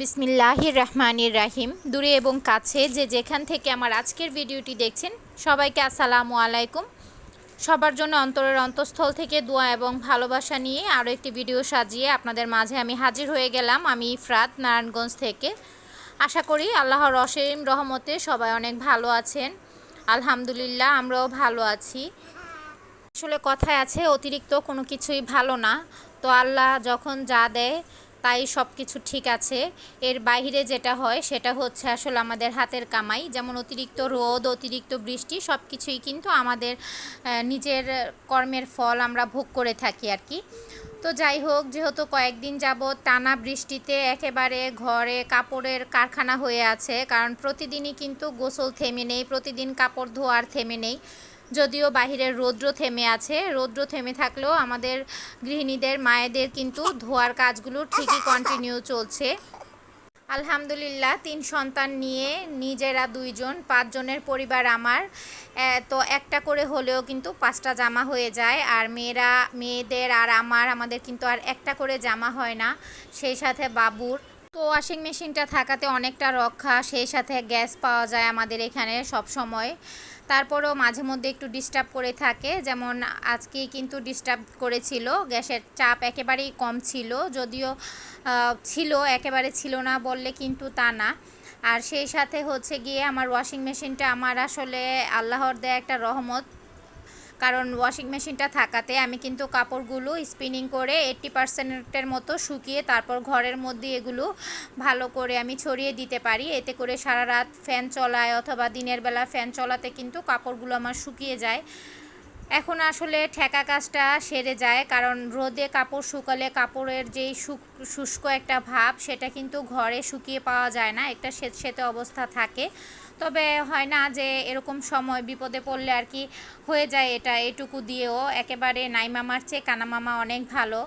বিসমিল্লাহির রহমানির রাহিম। দূরে এবং কাছে যে যেখান থেকে আমার আজকের ভিডিওটি দেখছেন, সবাইকে আসসালামু আলাইকুম। সবার জন্য অন্তরের অন্তঃস্থল থেকে দোয়া এবং ভালোবাসা নিয়ে আরও একটি ভিডিও সাজিয়ে আপনাদের মাঝে আমি হাজির হয়ে গেলাম। আমি ইফরাত নারায়ণগঞ্জ থেকে। আশা করি আল্লাহর অসীম রহমতে সবাই অনেক ভালো আছেন। আলহামদুলিল্লাহ, আমরাও ভালো আছি। আসলে কথায় আছে, অতিরিক্ত কোনো কিছুই ভালো না। তো আল্লাহ যখন যা দেয় তাই সব কিছু ঠিক আছে। এর বাইরে যেটা হয়, সেটা হচ্ছে আসলে আমাদের হাতের কামাই, যেমন অতিরিক্ত রোদ, অতিরিক্ত বৃষ্টি সব কিছুই কিন্তু আমাদের নিজের কর্মের ফল আমরা ভোগ করে থাকি আর কি। তো যাই হোক, যেহেতু কয়েকদিন যাব টানা বৃষ্টিতে একেবারে ঘরে কাপড়ের কারখানা হয়ে আছে, কারণ প্রতিদিনই কিন্তু গোসল থেমে নেই, প্রতিদিন কাপড় ধোয়ার থেমে নেই। যদিও বাহিরের রৌদ্র থেমে আছে, রৌদ্র থেমে থাকলেও আমাদের গৃহিণীদের, মায়েদের কিন্তু ধোয়ার কাজগুলো ঠিকই কন্টিনিউ চলছে। আলহামদুলিল্লাহ, তিন সন্তান নিয়ে নিজেরা দুইজন, পাঁচজনের পরিবার আমার। তো একটা করে হলেও কিন্তু পাঁচটা জামা হয়ে যায়, আর মেয়েরা, মেয়েদের আর আমার, আমাদের কিন্তু আর একটা করে জামা হয় না। সেই সাথে বাবুর তো ওয়াশিং মেশিনটা থাকাতে অনেকটা রক্ষা, সেই সাথে গ্যাস পাওয়া যায় আমাদের এখানে সব সময় তারপরেও মাঝে মধ্যে একটু ডিস্টার্ব করে থাকে, যেমন আজকেই কিন্তু ডিস্টার্ব করেছিল, গ্যাসের চাপ একেবারেই কম ছিল, যদিও ছিল, একেবারে ছিল না বললে কিন্তু তা না। আর সেই সাথে হচ্ছে গিয়ে আমার ওয়াশিং মেশিনটা আমার আসলে আল্লাহর দেয়া একটা রহমত। কারণ ওয়াশিং মেশিনটা থাকাতে আমি কিন্তু কাপড়গুলো স্পিনিং করে এইটটি পার্সেন্টের মতো শুকিয়ে তারপর ঘরের মধ্যে এগুলো ভালো করে আমি ছড়িয়ে দিতে পারি। এতে করে সারা রাত ফ্যান চলায় অথবা দিনের বেলা ফ্যান চলাতে কিন্তু কাপড়গুলো আমার শুকিয়ে যায়। এখন আসলে ঠেকা কাজটা সেরে যায়, কারণ রোদে কাপড় শুকালে কাপড়ের যেই শুষ্ক একটা ভাব সেটা কিন্তু ঘরে শুকিয়ে পাওয়া যায় না, একটা সেত সেতে অবস্থা থাকে। তবে হয় না যে এরকম সময় বিপদে পড়লে আর কি হয়ে যায় এটা, এটুকু দিয়েও। একেবারে নাইমামার চেয়ে কানামামা অনেক ভালো।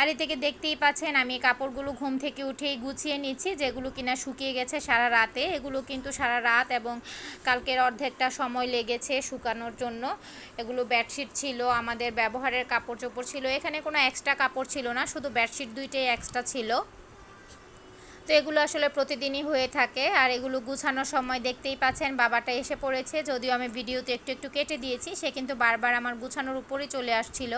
আর এ থেকে দেখতেই পাচ্ছেন, আমি কাপড়গুলো ঘুম থেকে উঠেই গুছিয়ে নিচ্ছি, যেগুলো কিনা শুকিয়ে গেছে সারা রাতে। এগুলো কিন্তু সারা রাত এবং কালকের অর্ধেকটা সময় লেগেছে শুকানোর জন্য। এগুলো বেডশিট ছিল, আমাদের ব্যবহারের কাপড় চোপড় ছিল, এখানে কোনো এক্সট্রা কাপড় ছিল না, শুধু বেডশিট দুইটাই এক্সট্রা ছিল। তো এগুলো আসলে প্রতিদিনই হয়ে থাকে, আর এগুলো গুছানোর সময় দেখতেই পাচ্ছেন, বাবাটা এসে পড়েছে, যদিও আমি ভিডিওতে একটু একটু কেটে দিয়েছি, সে কিন্তু বারবার আমার গুছানোর উপরেই চলে আসছিল।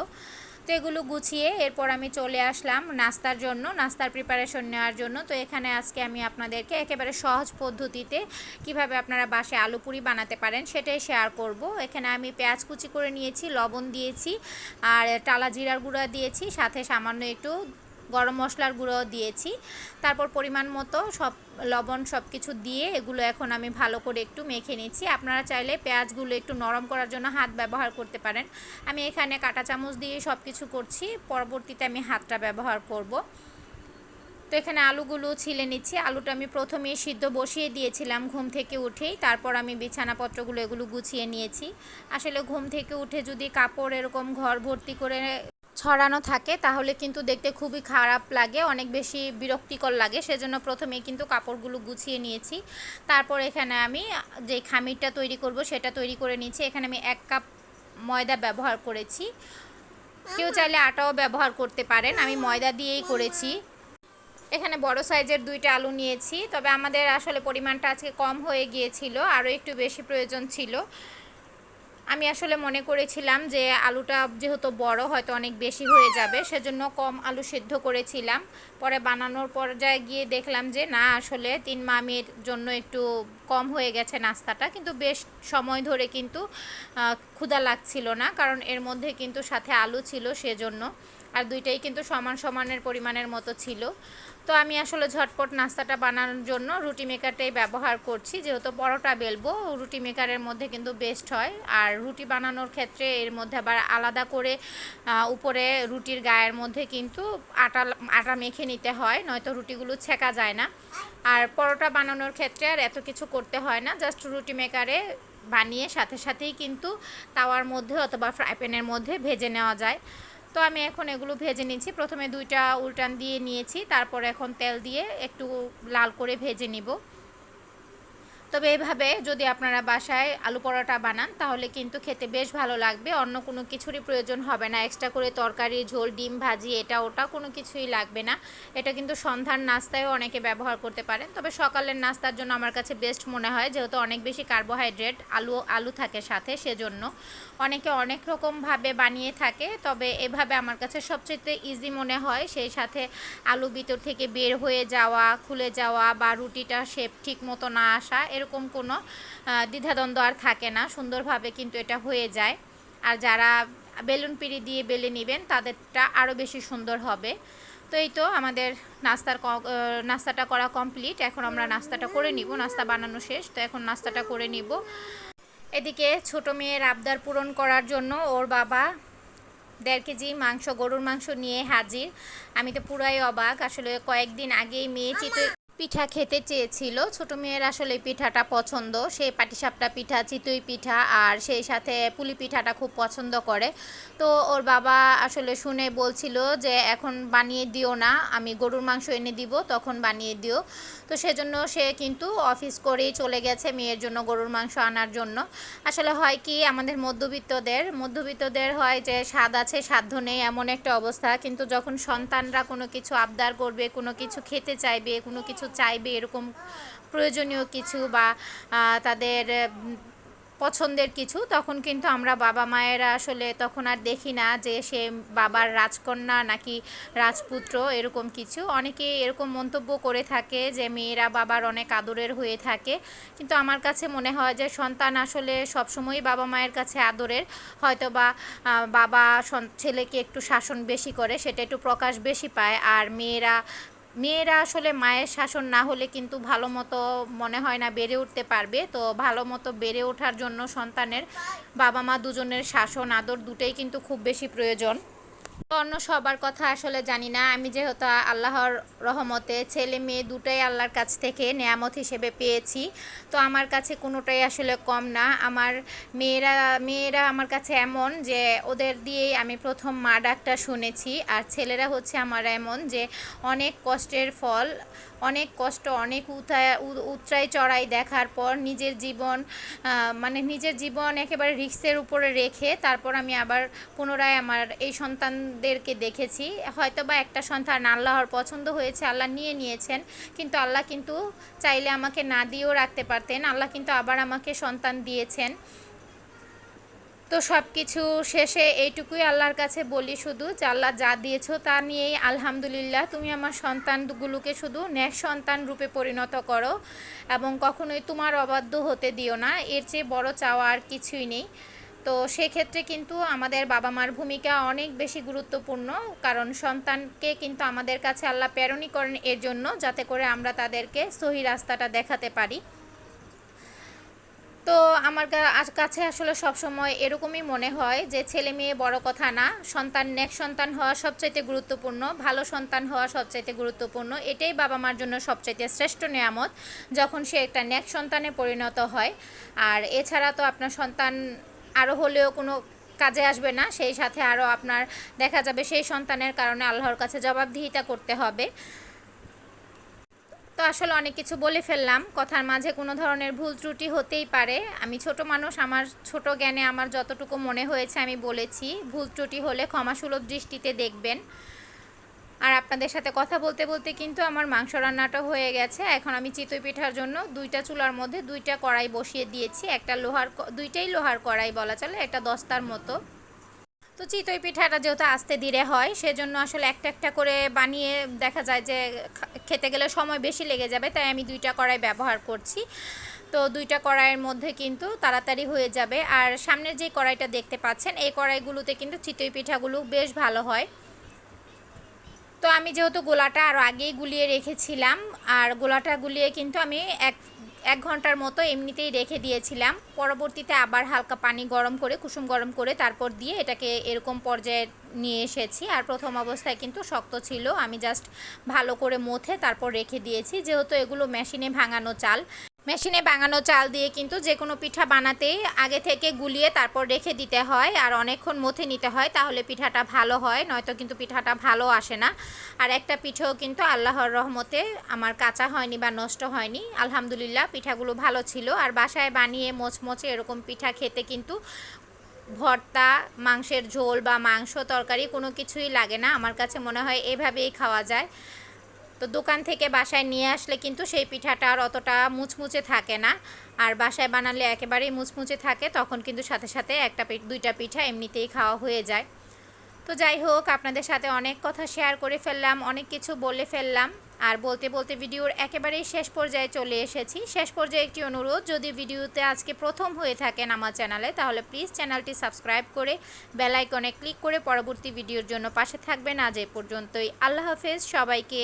তো এগুলো গুছিয়ে এরপর আমি চলে আসলাম নাস্তার জন্য, নাস্তার প্রিপারেশন নেওয়ার জন্য। তো এখানে আজকে আমি আপনাদেরকে একেবারে সহজ পদ্ধতিতে কীভাবে আপনারা বাসে আলু পুরি বানাতে পারেন সেটাই শেয়ার করব। এখানে আমি পেঁয়াজ কুচি করে নিয়েছি, লবণ দিয়েছি, আর টালা জিরার গুঁড়া দিয়েছি, সাথে সামান্য একটু গরম মশলার গুঁড়ো দিয়েছি। তারপর পরিমাণ মতো সব লবণ সব কিছু দিয়ে এগুলো এখন আমি ভালো করে একটু মেখে নিচ্ছি। আপনারা চাইলে পেঁয়াজগুলো একটু নরম করার জন্য হাত ব্যবহার করতে পারেন। আমি এখানে কাঁটা চামচ দিয়ে সব কিছু করছি। পরবর্তীতে আমি হাতটা ব্যবহার করব। তো এখানে আলুগুলো ছিলে নিচ্ছি। আলুটা আমি প্রথমেই সিদ্ধ বসিয়ে দিয়েছিলাম ঘুম থেকে উঠেই। তারপর আমি বিছানাপত্রগুলো এগুলো গুছিয়ে নিয়েছি। আসলে ঘুম থেকে উঠে যদি কাপড় এরকম ঘর ভর্তি করে ছড়ানো থাকে, তাহলে কিন্তু দেখতে খুবই খারাপ লাগে, অনেক বেশি বিরক্তিকর লাগে। সেজন্য প্রথমেই কিন্তু কাপড়গুলো গুছিয়ে নিয়েছি। তারপর এখানে আমি যে খামিরটা তৈরি করব সেটা তৈরি করে নিয়েছি। এখানে আমি এক কাপ ময়দা ব্যবহার করেছি। কেউ চাইলে আটাও ব্যবহার করতে পারেন, আমি ময়দা দিয়েই করেছি। এখানে বড় সাইজের দুইটা আলু নিয়েছি, তবে আমাদের আসলে পরিমাণটা আজকে কম হয়ে গিয়েছিল, আরও একটু বেশি প্রয়োজন ছিল। আমি আসলে মনে করেছিলাম যে আলুটা যেহেতু বড় হয়তো অনেক বেশি হয়ে যাবে, সেজন্য কম আলু সিদ্ধ করেছিলাম। পরে বানানোর পর্যায়ে গিয়ে দেখলাম যে না, আসলে তিন মামির জন্য একটু কম হয়ে গেছে নাস্তাটা, কিন্তু বেশ সময় ধরে কিন্তু ক্ষুধা লাগছিল না, কারণ এর মধ্যে কিন্তু সাথে আলু ছিল সেজন্য। আর দুইটাই কিন্তু সমান সমানের পরিমাণের মতো ছিল। তো আমি আসলে ঝটপট নাস্তাটা বানানোর জন্য রুটি মেকারটাই ব্যবহার করছি। যেহেতু পরোটা বেলবো, রুটি মেকারের মধ্যে কিন্তু বেস্ট হয়। আর রুটি বানানোর ক্ষেত্রে এর মধ্যে আবার আলাদা করে উপরে রুটির গায়ের মধ্যে কিন্তু আটা আটা মেখে নিতে হয়, নয়তো রুটিগুলো ছেঁকা যায় না। আর পরোটা বানানোর ক্ষেত্রে আর এত কিছু করতে হয় না জাস্ট রুটি মেকারে বানিয়ে সাথে সাথেই কিন্তু তাওয়ার মধ্যে অথবা ফ্রাই প্যানের মধ্যে ভেজে নেওয়া যায়। তো আমি এখন এগুলো ভেজে নিচ্ছি। প্রথমে দুইটা উল্টান দিয়ে নিয়েছি, তারপর এখন তেল দিয়ে একটু লাল করে ভেজে নিব। তবে এভাবে যদি আপনারা বাসায় আলু পরোটা বানান, তাহলে কিন্তু খেতে বেশ ভালো লাগবে। অন্য কোনো কিছুরই প্রয়োজন হবে না। এক্সট্রা করে তরকারি, ঝোল, ডিম, ভাজি, এটা, ওটা কোনো কিছুই লাগবে না। এটা কিন্তু সন্ধ্যার নাস্তায়ও অনেকে ব্যবহার করতে পারেন। তবে সকালের নাস্তার জন্য আমার কাছে বেস্ট মনে হয়, যেহেতু অনেক বেশি কার্বোহাইড্রেট আলু আলু থাকে সাথে, সেজন্য। অনেকে অনেক রকমভাবে বানিয়ে থাকে, তবে এভাবে আমার কাছে সবচেয়ে ইজি মনে হয়, সেই সাথে আলু ভিতর থেকে বের হয়ে যাওয়া, খুলে যাওয়া বা রুটিটা শেপ ঠিক মতো না আসা এরকম কোনো দ্বিধাদ্বন্দ্ব আর থাকে না। সুন্দরভাবে কিন্তু এটা হয়ে যায়। আর যারা বেলুন পিড়ি দিয়ে বেলে নেবেন, তাদেরটা আরও বেশি সুন্দর হবে। তো এই তো আমাদের নাস্তার নাস্তাটা করা কমপ্লিট। এখন আমরা নাস্তাটা করে নিব। নাস্তা বানানো শেষ। তো এখন নাস্তাটা করে নিব। এদিকে ছোট মেয়ের আবদার পূরণ করার জন্য ওর বাবা দেড় কেজি মাংস, গরুর মাংস নিয়ে হাজির। আমি তো পুরাই অবাক। আসলে কয়েকদিন আগেই মেয়ে চিতই পিঠা খেতে চেয়েছিল। ছোট মেয়ের আসলে পিঠাটা পছন্দ। সে পাটিসাপটা পিঠা, চিতই পিঠা আর সেই সাথে পুলি পিঠাটা খুব পছন্দ করে। তো ওর বাবা আসলে শুনে বলছিল যে, এখন বানিয়ে দিও না, আমি গরুর মাংস এনে দিব, তখন বানিয়ে দিও। তো সেজন্য সে কিন্তু অফিস করেই চলে গেছে মেয়ের জন্য গরুর মাংস আনার জন্য। আসলে হয় কি, আমাদের মধ্যবিত্তদের মধ্যবিত্তদের হয় যে, স্বাদ আছে, সাধ্য নেই, এমন একটা অবস্থা। কিন্তু যখন সন্তানরা কোনো কিছু আবদার করবে, কোনো কিছু খেতে চাইবে, কোনো কিছু চাইবে, এরকম প্রয়োজনীয় কিছু বা তাদের পছন্দের কিছু, তখন কিন্তু আমরা বাবা মায়েরা আসলে তখন আর দেখি না যে সে বাবার রাজকন্যা নাকি রাজপুত্র, এরকম কিছু। অনেকে এরকম মন্তব্য করে থাকে যে মেয়েরা বাবার অনেক আদরের হয়ে থাকে। কিন্তু আমার কাছে মনে হয় যে সন্তান আসলে সবসময়ই বাবা মায়ের কাছে আদরের। হয়তো বা বাবা ছেলেকে একটু শাসন বেশি করে, সেটা একটু প্রকাশ বেশি পায়। আর মেয়েরা মেয়েরা আসলে মায়ের শাসন না হলে কিন্তু ভালো মতো মনে হয় না বেড়ে উঠতে পারবে। তো ভালো মতো বেড়ে ওঠার জন্য সন্তানের বাবা মা দুজনের শাসন, আদর দুটোই কিন্তু খুব বেশি প্রয়োজন। অন্য সবার কথা আসলে জানি না। আমি যেহেতু আল্লাহর রহমতে ছেলে মেয়ে দুটোই আল্লাহর কাছ থেকে নেয়ামত হিসেবে পেয়েছি, তো আমার কাছে কোনোটাই আসলে কম না। আমার মেয়েরা মেয়েরা আমার কাছে এমন যে ওদের দিয়েই আমি প্রথম মা ডাকটা শুনেছি, আর ছেলেরা হচ্ছে আমার এমন যে অনেক কষ্টের ফল, অনেক কষ্ট, অনেক উঠায় উতরাই চড়াই দেখার পর নিজের জীবন মানে নিজের জীবন একেবারে রিক্সের উপরে রেখে তারপর আমি আবার পুনরায় আমার এই সন্তানদেরকে দেখেছি। হয়তো বা একটা সন্তান আল্লাহর পছন্দ হয়েছে, আল্লাহ নিয়ে নিয়েছেন, কিন্তু আল্লাহ কিন্তু চাইলে আমাকে না দিয়েও রাখতে পারতেন। আল্লাহ কিন্তু আবার আমাকে সন্তান দিয়েছেন। তো সব কিছু শেষে এইটুকুই আল্লাহর কাছে বলি শুধু, যে আল্লাহ যা দিয়েছ তা নিয়েই আলহামদুলিল্লাহ, তুমি আমার সন্তানগুলোকে শুধু ন্যাক সন্তান রূপে পরিণত করো এবং কখনোই তোমার অবাধ্য হতে দিও না। এর চেয়ে বড় চাওয়া আর কিছুই নেই। তো সেক্ষেত্রে কিন্তু আমাদের বাবা মার ভূমিকা অনেক বেশি গুরুত্বপূর্ণ, কারণ সন্তানকে কিন্তু আমাদের কাছে আল্লাহ প্রেরণী করেন এর জন্য, যাতে করে আমরা তাদেরকে সহি রাস্তাটা দেখাতে পারি। তো আমার কাছে আসলে সবসময় এরকমই মনে হয় যে ছেলে মেয়ে বড় কথা না, সন্তান নেক সন্তান হওয়া সবচাইতে গুরুত্বপূর্ণ, ভালো সন্তান হওয়া সবচাইতে গুরুত্বপূর্ণ, এটাই বাবা মার জন্য সবচাইতে শ্রেষ্ঠ নিয়ামত, যখন সে একটা নেক সন্তানে পরিণত হয়। আর এছাড়া তো আপনার সন্তান আরও হলেও কোনো কাজে আসবে না, সেই সাথে আরও আপনার দেখা যাবে সেই সন্তানের কারণে আল্লাহর কাছে জবাবদিহিতা করতে হবে। তো আসলে অনেক কিছু বলে ফেললাম, কথার মাঝে কোনো ধরনের ভুল ত্রুটি হতেই পারে। আমি ছোট মানুষ, আমার ছোট জ্ঞানে আমার যতটুকু মনে হয়েছে আমি বলেছি, ভুল ত্রুটি হলে ক্ষমাসুলভ দৃষ্টিতে দেখবেন। আর আপনাদের সাথে কথা বলতে বলতে কিন্তু আমার মাংস রান্নাটা হয়ে গেছে। এখন আমি চিতই পিঠার জন্য দুইটা চুলার মধ্যে দুইটা কড়াই বসিয়ে দিয়েছি। একটা লোহার দুইটাই লোহার কড়াই বলা চলে, একটা দস্তার মতো। তো চিতই পিঠাটা যেহেতু আস্তে ধীরে হয়, সেজন্য আসলে একটা একটা করে বানিয়ে দেখা যায় যে খেতে গেলে সময় বেশি লেগে যাবে, তাই আমি দুইটা কড়াই ব্যবহার করছি। তো দুইটা কড়াইয়ের মধ্যে কিন্তু তাড়াতাড়ি হয়ে যাবে। আর সামনের যে কড়াইটা দেখতে পাচ্ছেন, এই কড়াইগুলোতে কিন্তু চিতই পিঠাগুলো বেশ ভালো হয়। তো আমি যেহেতু গোলাটা আরও আগেই গুলিয়ে রেখেছিলাম, আর গোলাটা গুলিয়ে কিন্তু আমি এক এক ঘণ্টার মতো এমনিতেই রেখে দিয়েছিলাম। পরবর্তীতে আবার হালকা পানি গরম করে, কুসুম গরম করে তারপর দিয়ে এটাকে এরকম পর্যায়ে নিয়ে এসেছি। আর প্রথম অবস্থায় কিন্তু শক্ত ছিল, আমি জাস্ট ভালো করে মথে তারপর রেখে দিয়েছি। যেহেতু এগুলো মেশিনে ভাঙানো চাল মেশিনে বাঙানো চাল দিয়ে কিন্তু যে কোনো পিঠা বানাতেই আগে থেকে গুলিয়ে তারপর রেখে দিতে হয় আর অনেকক্ষণ মথে নিতে হয় তাহলে পিঠাটা ভালো হয়, নয়তো কিন্তু পিঠাটা ভালো আসে না। আর একটা পিঠেও কিন্তু আল্লাহর রহমতে আমার কাঁচা হয়নি বা নষ্ট হয়নি। আলহামদুলিল্লাহ পিঠাগুলো ভালো ছিল। আর বাসায় বানিয়ে মোচমোচে এরকম পিঠা খেতে কিন্তু ভর্তা, মাংসের ঝোল বা মাংস তরকারি কোনো কিছুই লাগে না। আমার কাছে মনে হয় এভাবেই খাওয়া যায়। তো দোকান থেকে বাসায় নিয়ে আসলে কিন্তু সেই পিঠাটা আর অতটা মুচমুচে থাকে না। আর বাসায় বানালে একেবারেই মুচমুচে থাকে, তখন কিন্তু সাথে সাথে একটা দুইটা পিঠা এমনিতেই খাওয়া হয়ে যায়। তো যাই হোক, আপনাদের সাথে অনেক কথা শেয়ার করে ফেললাম, অনেক কিছু বলে ফেললাম। আর বলতে বলতে ভিডিওর একেবারেই শেষ পর্যায়ে চলে এসেছি। শেষ পর্যায়ে একটি অনুরোধ, যদি ভিডিওতে আজকে প্রথম হয়ে থাকেন আমার চ্যানেলে, তাহলে প্লিজ চ্যানেলটি সাবস্ক্রাইব করে বেল আইকনে ক্লিক করে পরবর্তী ভিডিওর জন্য পাশে থাকবেন। আজ এ পর্যন্তই। আল্লাহ হাফেজ, সবাইকে